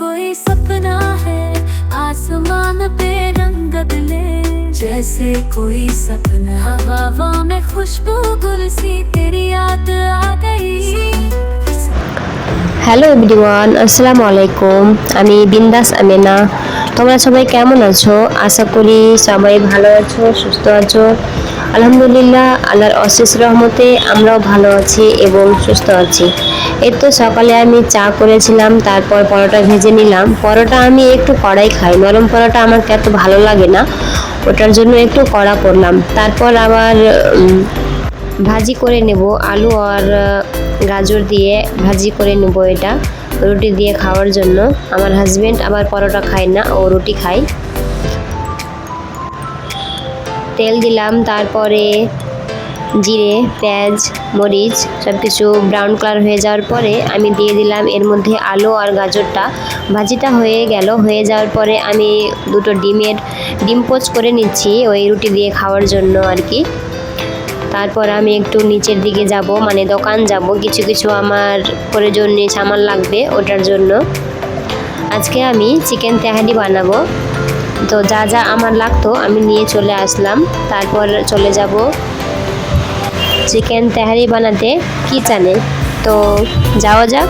कोई सपना है आसमान पे रंग बदले जैसे कोई सपना हवा में खुशबू गुल सी तेरी याद आ गई হ্যালো এভরিওয়ান আসসালামু আলাইকুম আমি বিন্দাস আমেনা তোমরা সবাই কেমন আছো আশা করি সবাই ভালো আছো সুস্থ আছো আলহামদুলিল্লাহ, আল্লাহর অশেষ রহমতে আমরাও ভালো আছি এবং সুস্থ আছি। এই তো সকালে আমি চা করেছিলাম, তারপর পরোটা ভেজে নিলাম। পরোটা আমি একটু কড়াই খাই, নরম পরোটা আমার এত ভালো লাগে না, ওটার জন্য একটু কড়া করলাম। তারপর আবার ভাজি করে নেব আলু আর গাজর দিয়ে ভাজি করে নেব এটা, রুটি দিয়ে খাওয়ার জন্য। আমার হাজবেন্ড আবার পরোটা খায় না, ও রুটি খায়। তেল দিলাম, তারপরে জিরে, পেঁয়াজ, মরিচ সব কিছু ব্রাউন কালার হয়ে যাওয়ার পরে আমি দিয়ে দিলাম এর মধ্যে আলু আর গাজরটা। ভাজিটা হয়ে গেল, হয়ে যাওয়ার পরে আমি দুটো ডিমের, ডিম পোচ করে নিচ্ছি ওই রুটি দিয়ে খাওয়ার জন্য আর কি। তারপর আমি একটু নিচের দিকে যাব মানে দোকান যাব, কিছু কিছু আমার প্রয়োজনীয় সামান লাগবে ওটার জন্য। আজকে আমি চিকেন তেহারি বানাবো। তো যা যা আমার লাগতো, আমি নিয়ে চলে আসলাম। তারপর চলে যাব চিকেন তেহারি বানাতে কিচেনে তো যাওয়া যাক।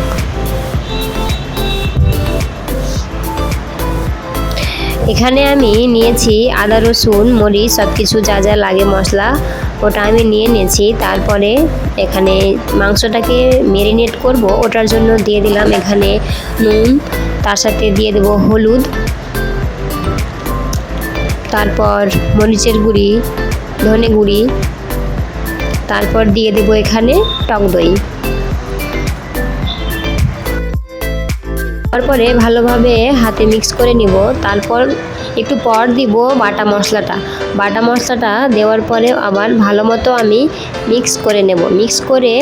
এখানে আমি নিয়েছি আদা, রসুন, মরিচ সব কিছু যা যা লাগে মশলা, ওটা আমি নিয়ে নিয়েছি। তারপরে এখানে মাংসটাকে মেরিনেট করব, ওটার জন্য দিয়ে দিলাম এখানে নুন, তার সাথে দিয়ে দেবো হলুদ। তারপর মরিচের গুঁড়ি, ধনে গুঁড়ি, তারপর দিয়ে দেবো এখানে টক দই। তারপরে ভালোভাবে হাতে মিক্স করে নিব। তারপর একটু পর দিব বাটা মশলাটা। বাটা মশলাটা দেওয়ার পরে আবার ভালো মতো আমি মিক্স করে নেব। মিক্স করে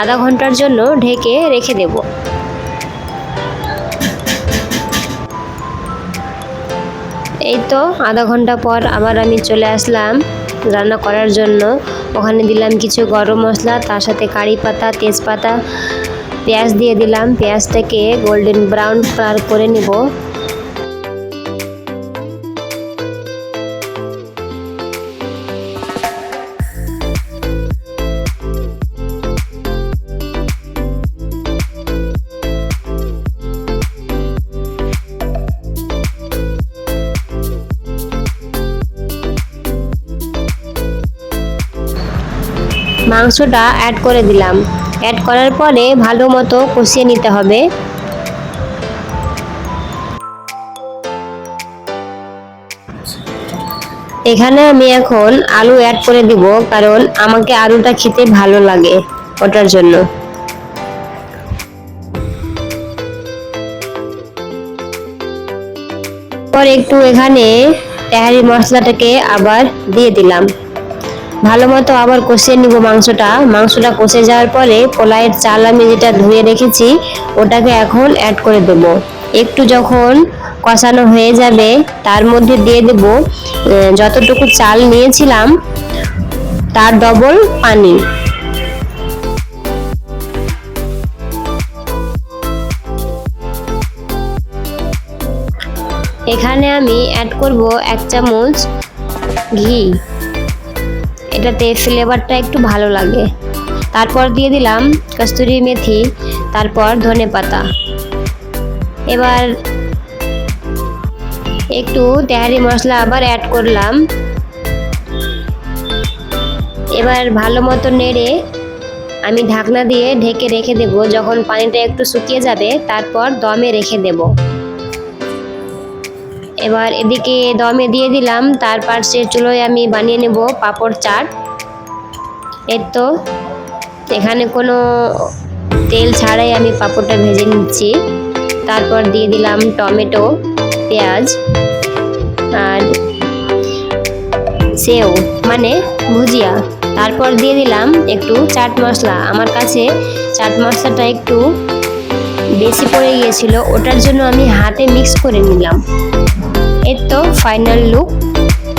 আধা ঘণ্টার জন্য ঢেকে রেখে দেব। এই তো আধা ঘণ্টা পর আবার আমি চলে আসলাম রান্না করার জন্য। ওখানে দিলাম কিছু গরম মশলা, তার সাথে কারি পাতা, তেজপাতা, পেঁয়াজ দিয়ে দিলাম। পেঁয়াজটাকে গোল্ডেন ব্রাউন কালার করে নিব। মাংসটা অ্যাড করে দিলাম। অ্যাড করার পরে ভালো মতো কষিয়ে নিতে হবে। এখানে আমি এখন আলু অ্যাড করে দিব, কারণ আমাকে আলুটা খেতে ভালো লাগে ওটার জন্য। পর একটু এখানে তেহারি মশলাটাকে আবার দিয়ে দিলাম। ভালো মতো আবার কষিয়ে নিব মাংসটা। মাংসটা কষে যাওয়ার পরে পোলাইয়ের চাল আমি যেটা ধুয়ে রেখেছি, ওটাকে এখন অ্যাড করে দেব। একটু যখন কষানো হয়ে যাবে, তার মধ্যে দিয়ে দেব যতটুকু চাল নিয়েছিলাম, তার ডবল পানি। এখানে আমি অ্যাড করব এক চামচ ঘি। এটাতে ফ্লেভারটা একটু ভালো লাগে। তারপর দিয়ে দিলাম কস্তুরি মেথি, তারপর ধনে পাতা। এবার একটু তেহারি মশলা আবার অ্যাড করলাম। এবার ভালো মতো নেড়ে আমি ঢাকনা দিয়ে ঢেকে রেখে দেব। যখন পানিটা একটু শুকিয়ে যাবে, তারপর দমে রেখে দেব। এবার এদিকে দমে দিয়ে দিলাম, তার পাশে চুলোয় আমি বানিয়ে নেব পাপড় চাট। এর তো, এখানে কোনো তেল ছাড়াই আমি পাপড়টা ভেজে নিচ্ছি। তারপর দিয়ে দিলাম টমেটো, পেঁয়াজ আর সেও মানে ভুজিয়া। তারপর দিয়ে দিলাম একটু চাট মশলা। আমার কাছে চাট মশলাটা একটু বেশি পড়ে গিয়েছিল, ওটার জন্য আমি হাতে মিক্স করে নিলাম। এর তো ফাইনাল লুক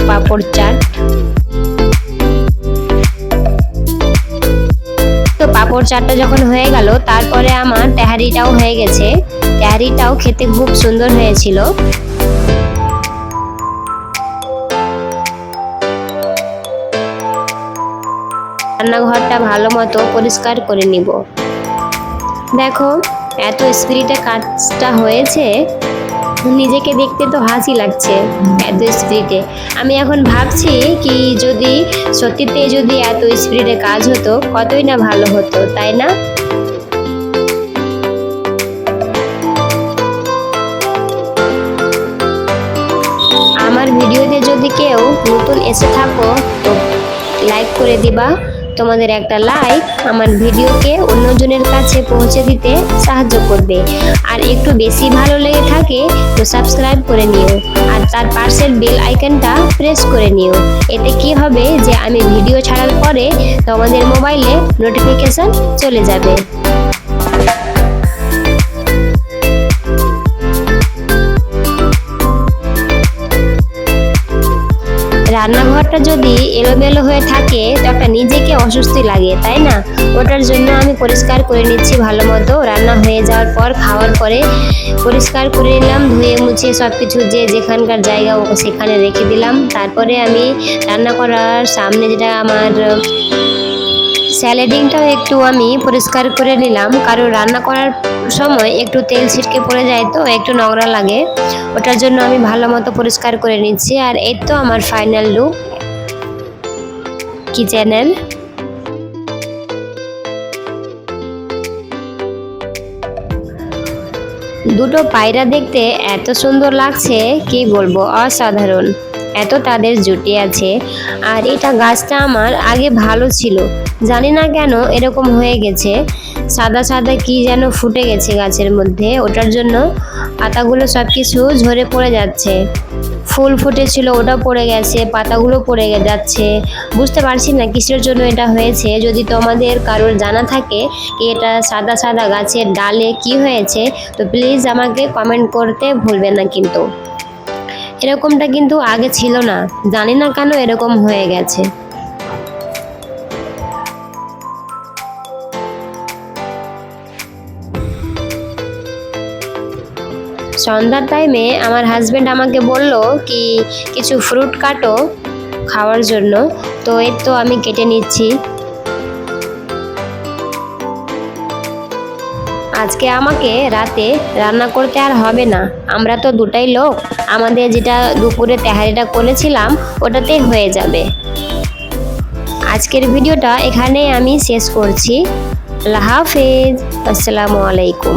পাঁপড় চাট। তো পাঁপড় চাটটা যখন হয়ে গেল, তারপরে আমার তেহারিটাও হয়ে গেছে। তেহারিটাও খেতে খুব সুন্দর হয়েছিল। রান্নাঘরটা ভালো মতো পরিষ্কার করে নিব। দেখো, এত স্পিরিটে কাজটা হয়েছে। নিজেকে দেখতে তো হাসি লাগছে এত স্পিরিটে আমি এখন ভাবছি কি যদি সত্যিতে যদি এত স্পিরিটে কাজ হতো, কতই না ভালো হতো, তাই না? আমার ভিডিওতে যদি কেউ নতুন এসে থাকো, তো লাইক করে দিবা। তোমাদের একটা লাইক আমার ভিডিওকে অন্যজনের কাছে পৌঁছে দিতে সাহায্য করবে। আর একটু বেশি ভালো লেগে থাকে তো সাবস্ক্রাইব করে নিও। আর তার পাশের বেল আইকনটা প্রেস করে নিও। এতে কি হবে যে আমি ভিডিও ছাড়ার পরে তোমাদের মোবাইলে নোটিফিকেশান চলে যাবে। রান্নাঘরটা যদি এলোমেলো হয়ে থাকে তো একটা নিজেকে অস্বস্তি লাগে, তাই না? ওটার জন্য আমি পরিষ্কার করে নিচ্ছি ভালো মতো। রান্না হয়ে যাওয়ার পর, খাওয়ার পরে পরিষ্কার করে নিলাম, ধুয়ে মুছে সব কিছু যে যেখানকার জায়গা ও সেখানে রেখে দিলাম। তারপরে আমি রান্না করার সামনে যেটা আমার স্যালাডিংটাও একটু আমি পরিষ্কার করে নিলাম। কারণ রান্না করার সময় একটু তেল ছিটকে পড়ে যায় তো, একটু নোংরা লাগে। ওটার জন্য আমি ভালো মতো পরিষ্কার করে নিচ্ছি। আর এই তো আমার ফাইনাল লুক কিচেনের দুটো পায়রা দেখতে এত সুন্দর লাগছে, কি বলব? অসাধারণ। এত তাদের জুটি আছে। আর এটা গাছটা আমার আগে ভালো ছিল। জানি না কেন এরকম হয়ে গেছে। সাদা সাদা কি যেন ফুটে গেছে গাছের মধ্যে। ওটার জন্য পাতাগুলো সব কিছু ঝরে পড়ে যাচ্ছে। ফুল ফুটেছিল, ওটা পড়ে গেছে, পাতাগুলো পড়ে যাচ্ছে। বুঝতে পারছি না কিসের জন্য এটা হয়েছে। যদি তোমাদের কারোর জানা থাকে কি এটা সাদা সাদা গাছের ডালে কি হয়েছে, তো প্লিজ আমাকে কমেন্ট করতে ভুলবে না কিন্তু। এরকমটা কিন্তু আগে ছিল না। জানি না কেন এরকম হয়ে গেছে। সন্ধ্যার টাইমে আমার হাজবেন্ড আমাকে বলল কি, কিছু ফ্রুট কাটো খাওয়ার জন্য। তো এর তো আমি কেটে নিচ্ছি। আজকে আমাকে রাতে রান্না করতে আর হবে না। আমরা তো দুটাই লোক। আমাদের যেটা দুপুরে তেহারিটা করেছিলাম ওটাতে হয়ে যাবে। আজকের ভিডিওটা এখানে আমি শেষ করছি। আল্লাহ হাফেজ। আসসালামু আলাইকুম।